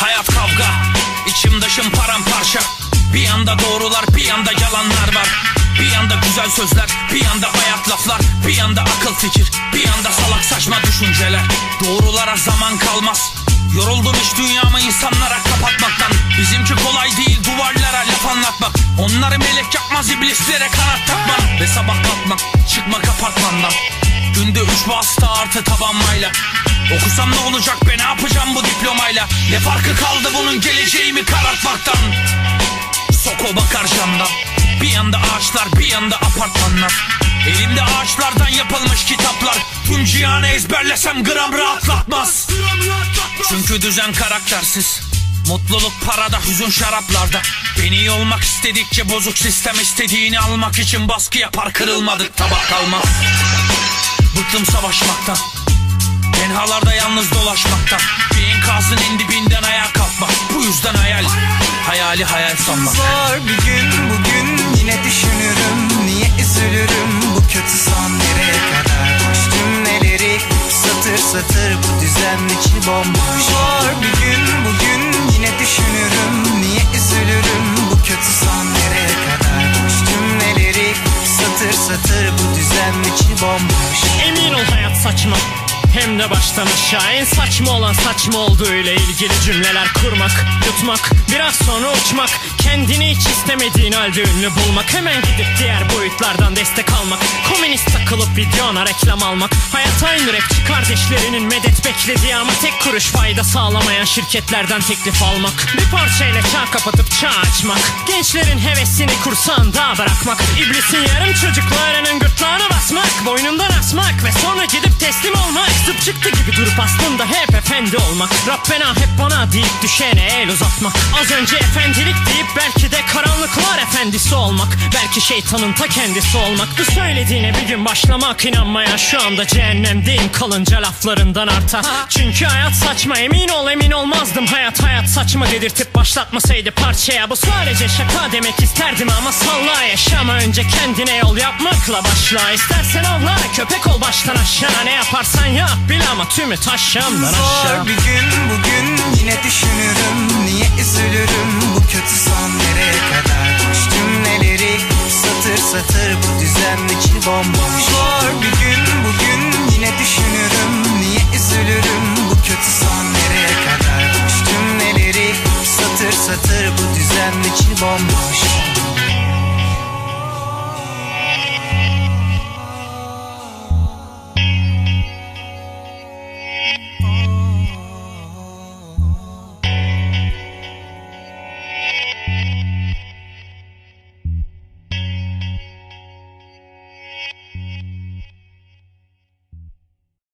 Hayat kavga içim dışım paramparça. Bir yanda doğrular bir yanda yalanlar var. Bir yanda güzel sözler bir yanda bayat laflar. Bir yanda akıl fikir bir yanda salak saçma düşünceler. Doğrulara zaman kalmaz. Yoruldum hiç dünyamı insanlara kapatmaktan. Bizimki kolay değil duvarlara laf anlatmak. Onları melek yapmaz iblislere kanat takmak Ve sabah kalkmak çıkmak apartmandan. Günde üç vasıta artı tabanmayla. Okusam ne olacak be ne yapacağım bu diplomayla? Ne farkı kaldı bunun geleceğimi karartmaktan? Soko bakar camdan. Bir yanda ağaçlar bir yanda apartmanlar. Elimde ağaçlardan yapılmış kitaplar. Tüm cihanı ezberlesem gram rahatlatmaz. Çünkü düzen karaktersiz. Mutluluk parada, hüzün şaraplarda. Beni iyi olmak istedikçe bozuk sistem istediğini almak için baskı yapar kırılmadık tabak kalmaz Bıktım savaşmaktan Tenhalarda yalnız dolaşmaktan. Bir enkazın en dibinden ayağa kalkmak. Bu yüzden hayal Hayali hayal sanmak. Zor bir gün bugün yine düşünürüm. Niye üzülürüm bu kötü son nereye kadar? Boş cümleleri satır satır bu düzen içi bomboş. Zor bir gün bugün yine düşünürüm. Niye üzülürüm bu kötü son nereye kadar? Boş cümleleri satır satır bu düzen içi bomboş. Emin ol hayat saçma hem de baştan aşağı. En saçma olan saçma olduğuyla ilgili cümleler kurmak Yutmak, biraz sonra uçmak. Kendini hiç istemediğin halde ünlü bulmak. Hemen gidip diğer boyutlardan destek almak. Komünist takılıp videona reklam almak. Hayat aynı rapçi kardeşlerinin medet beklediği Ama tek kuruş fayda sağlamayan şirketlerden teklif almak. Bir parçayla çağ kapatıp çağ açmak. Gençlerin hevesini kursağında bırakmak. İblisin yarım çocuklarının gırtlağına basmak Boynundan asmak ve sonra gidip teslim olmak çıktı gibi durup aslında hep efendi olmak. Rabbena hep bana deyip düşene el uzatmak Az önce efendilik deyip belki de karanlıklar efendisi olmak. Belki şeytanın ta kendisi olmak. Bu söylediğine bir gün başlamak inanmaya Şu anda cehennemdeyim kalınca laflarından artar. Çünkü hayat saçma emin ol emin olmazdım. Hayat hayat saçma dedirtip başlatmasaydı parçaya. Bu sadece şaka demek isterdim ama salla yaşama. Önce kendine yol yapmakla başla. İstersen avla köpek ol baştan aşağı. Ne yaparsan yap bil ama tümü taşşamdan aşağı Zor bir gün bugün yine düşünürüm. Niye üzülürüm bu kötü son nereye kadar cümleleri satır satır bu düzen içi bomboş. Zor bir gün bugün yine düşünürüm. Niye üzülürüm bu kötü son nereye kadar cümleleri satır satır bu düzen içi bomboş